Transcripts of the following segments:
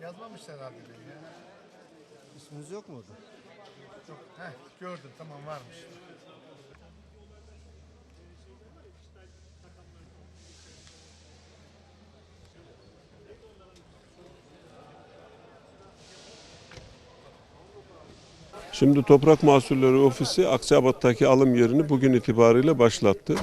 Yazmamışlar herhalde beni ya. İsminiz yok mu orada? Yok, heh, gördüm tamam varmış. Şimdi Toprak Mahsulleri Ofisi Akçabat'taki alım yerini bugün itibariyle başlattı.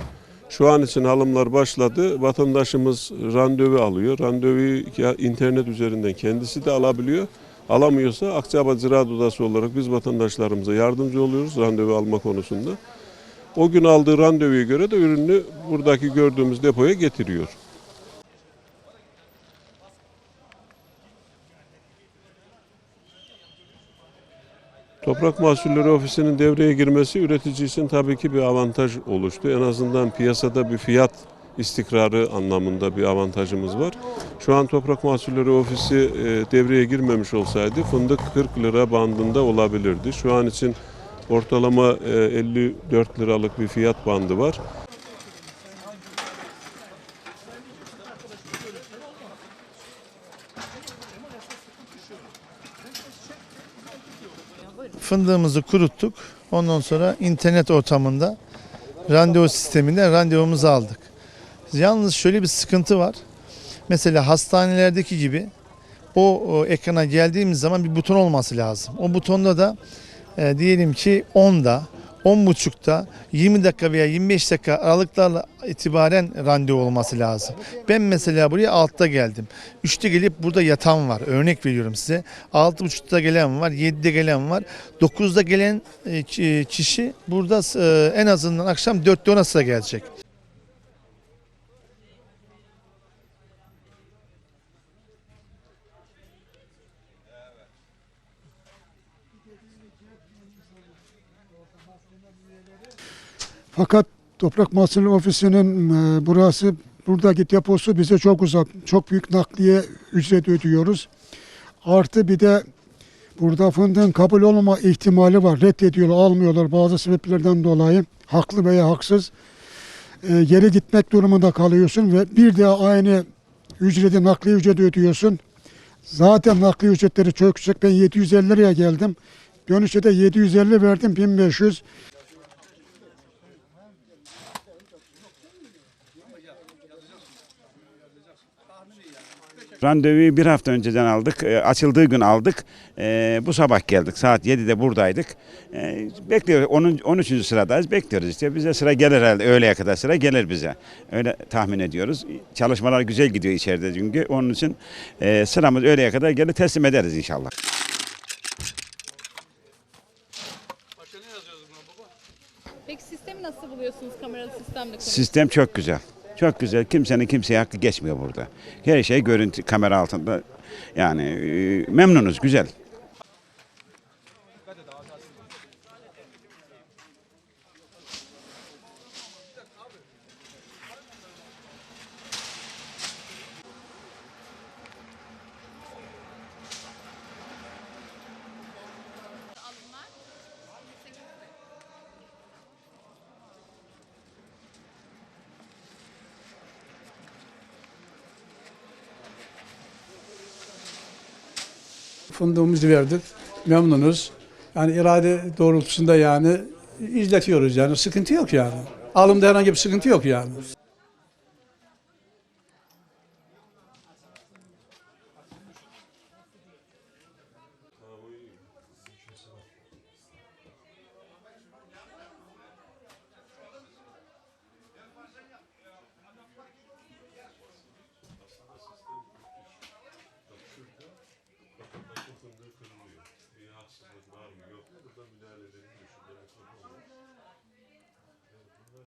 Şu an için alımlar başladı. Vatandaşımız randevu alıyor. Randevuyu internet üzerinden kendisi de alabiliyor. Alamıyorsa Akçabat Ziraat Odası olarak biz vatandaşlarımıza yardımcı oluyoruz randevu alma konusunda. O gün aldığı randevuya göre de ürünü buradaki gördüğümüz depoya getiriyor. Toprak Mahsulleri Ofisi'nin devreye girmesi üretici için tabii ki bir avantaj oluştu. En azından piyasada bir fiyat istikrarı anlamında bir avantajımız var. Şu an Toprak Mahsulleri Ofisi e, devreye girmemiş olsaydı fındık 40 lira bandında olabilirdi. Şu an için ortalama e, 54 liralık bir fiyat bandı var. Fındığımızı kuruttuk. Ondan sonra internet ortamında randevu sisteminde randevumuzu aldık. Yalnız şöyle bir sıkıntı var. Mesela hastanelerdeki gibi o, o ekrana geldiğimiz zaman bir buton olması lazım. O butonda da e, diyelim ki 10'da, 10.30'da 20 dakika veya 25 dakika aralıklarla itibaren randevu olması lazım. Ben mesela buraya 6'da geldim. 3'te gelip burada yatan var. Örnek veriyorum size. 6.30'da gelen var, 7'de gelen var. 9'da gelen e, ki- kişi burada e, en azından akşam 4'te 10'a sıra gelecek. Fakat Toprak Mahsulü Ofisi'nin e, burası buradaki deposu bize çok uzak. Çok büyük nakliye ücret ödüyoruz. Artı bir de burada fındığın kabul olma ihtimali var. Reddediyorlar, almıyorlar bazı sebeplerden dolayı. Haklı veya haksız. E, geri gitmek durumunda kalıyorsun ve bir de aynı ücreti, nakliye ücreti ödüyorsun. Zaten nakliye ücretleri çok yüksek. Ben 750 liraya geldim. Dönüşte de 750 verdim 1500. Randevuyu bir hafta önceden aldık. E, açıldığı gün aldık. E, bu sabah geldik. Saat 7'de buradaydık. E, bekliyoruz. 10. 13. sıradayız. Bekliyoruz işte. Bize sıra gelir herhalde. Öğleye kadar sıra gelir bize. Öyle tahmin ediyoruz. Çalışmalar güzel gidiyor içeride çünkü. Onun için e, sıramız öğleye kadar gelir teslim ederiz inşallah. Peki sistemi nasıl buluyorsunuz kameralı sistemle? Sistem çok güzel. Çok güzel. Kimsenin kimseye hakkı geçmiyor burada. Her şey görüntü kamera altında. Yani e, memnunuz. Güzel. Fındığımızı verdik. Memnunuz. Yani irade doğrultusunda yani izletiyoruz yani sıkıntı yok yani. Alımda herhangi bir sıkıntı yok yani.